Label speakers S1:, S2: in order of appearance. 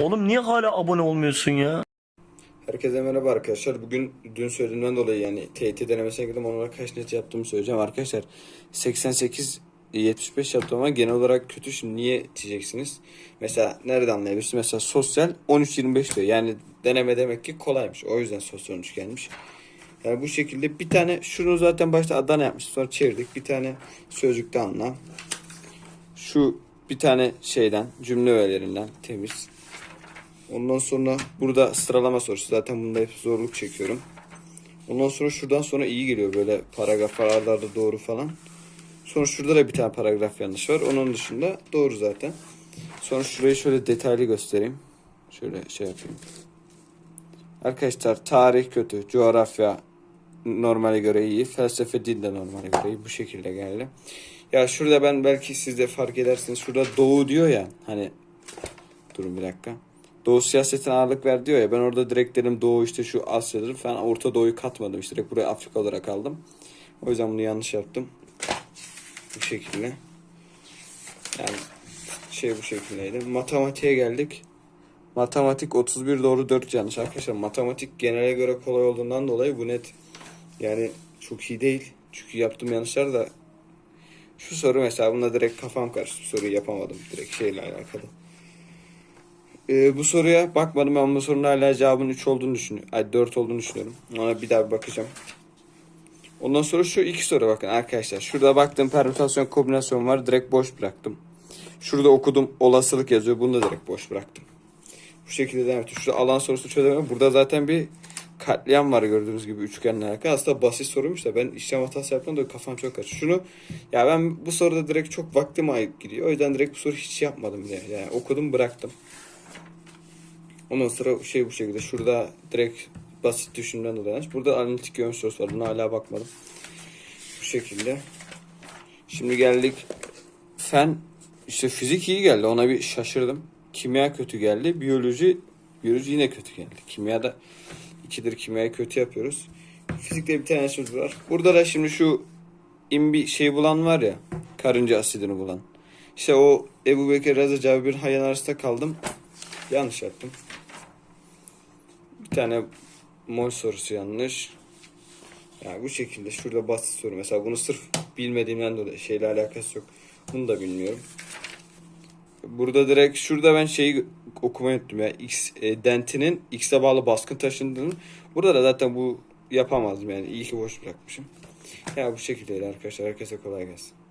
S1: Oğlum niye hala abone olmuyorsun ya?
S2: Herkese merhaba arkadaşlar. Bugün dün söylediğimden dolayı yani TYT denemesine girdim. Onlara kaç net yaptığımı söyleyeceğim arkadaşlar. 88 75 yaptım ama genel olarak kötü. Şimdi niye diyeceksiniz? Mesela nerede anlayabilirsiniz? Mesela sosyal 13-25 diyor. Yani deneme demek ki kolaymış. O yüzden sosyal 13 gelmiş. Yani bu şekilde bir tane şunu zaten başta Adana yapmış. Sonra çevirdik. Bir tane sözlükte anla. Şu bir tane şeyden cümle öğelerinden temiz. Ondan sonra burada sıralama sorusu. Zaten bunda hep zorluk çekiyorum. Ondan sonra şuradan sonra iyi geliyor böyle paragraf aralarda doğru falan. Sonra şurada da bir tane paragraf yanlış var. Onun dışında doğru zaten. Sonra şurayı şöyle detaylı göstereyim. Şöyle şey yapayım. Arkadaşlar tarih kötü. Coğrafya normale göre iyi. Felsefe din de normale göre iyi. Bu şekilde geldi. Ya şurada ben belki siz de fark edersiniz. Şurada doğu diyor ya. Hani durun bir dakika. Doğu siyasetine ağırlık ver diyor ya. Ben orada direkt dedim Doğu işte şu Asya'dır falan. Orta Doğu'yu katmadım. işte direkt buraya Afrika olarak aldım. O yüzden bunu yanlış yaptım. Bu şekilde. Yani şey bu şekildeydi. Matematiğe geldik. Matematik 31 doğru 4 yanlış. Arkadaşlar matematik genele göre kolay olduğundan dolayı bu net yani çok iyi değil. Çünkü yaptığım yanlışlar da şu soru mesela bunda direkt kafam karıştı. Soruyu yapamadım direkt şeyle alakalı. Ee, bu soruya bakmadım ama bu sorunun hala cevabın 3 olduğunu düşünüyorum. Ay 4 olduğunu düşünüyorum. Ona bir daha bir bakacağım. Ondan sonra şu iki soru bakın arkadaşlar. Şurada baktım permütasyon kombinasyon var. Direkt boş bıraktım. Şurada okudum olasılık yazıyor. Bunu da direkt boş bıraktım. Bu şekilde devam ettim. Şurada alan sorusu çözemedim. Burada zaten bir katliam var gördüğünüz gibi üçgenle alakalı. Aslında basit soruymuş da ben işlem hatası yaptım da kafam çok karıştı. Şunu ya ben bu soruda direkt çok vaktim ayıp gidiyor. O yüzden direkt bu soru hiç yapmadım bile. Yani okudum bıraktım. Ondan sonra şey bu şekilde. Şurada direkt basit düşünümden dolayı. Burada analitik yön sorusu var. Buna hala bakmadım. Bu şekilde. Şimdi geldik. Fen işte fizik iyi geldi. Ona bir şaşırdım. Kimya kötü geldi. Biyoloji biyoloji yine kötü geldi. Kimyada ikidir kimyayı kötü yapıyoruz. Fizikte bir tane söz var. Burada da şimdi şu imbi şey bulan var ya. Karınca asidini bulan. İşte o Ebu Bekir Reza Cabir Hayyan arasında kaldım. Yanlış yaptım. Bir tane mol sorusu yanlış. Yani bu şekilde şurada basit soru. Mesela bunu sırf bilmediğimden dolayı şeyle alakası yok. Bunu da bilmiyorum. Burada direkt şurada ben şeyi okumayı unuttum ya. X e, dentinin X'e bağlı baskın taşındığını. Burada da zaten bu yapamazdım yani. İyi ki boş bırakmışım. Ya bu şekildeydi arkadaşlar. Herkese kolay gelsin.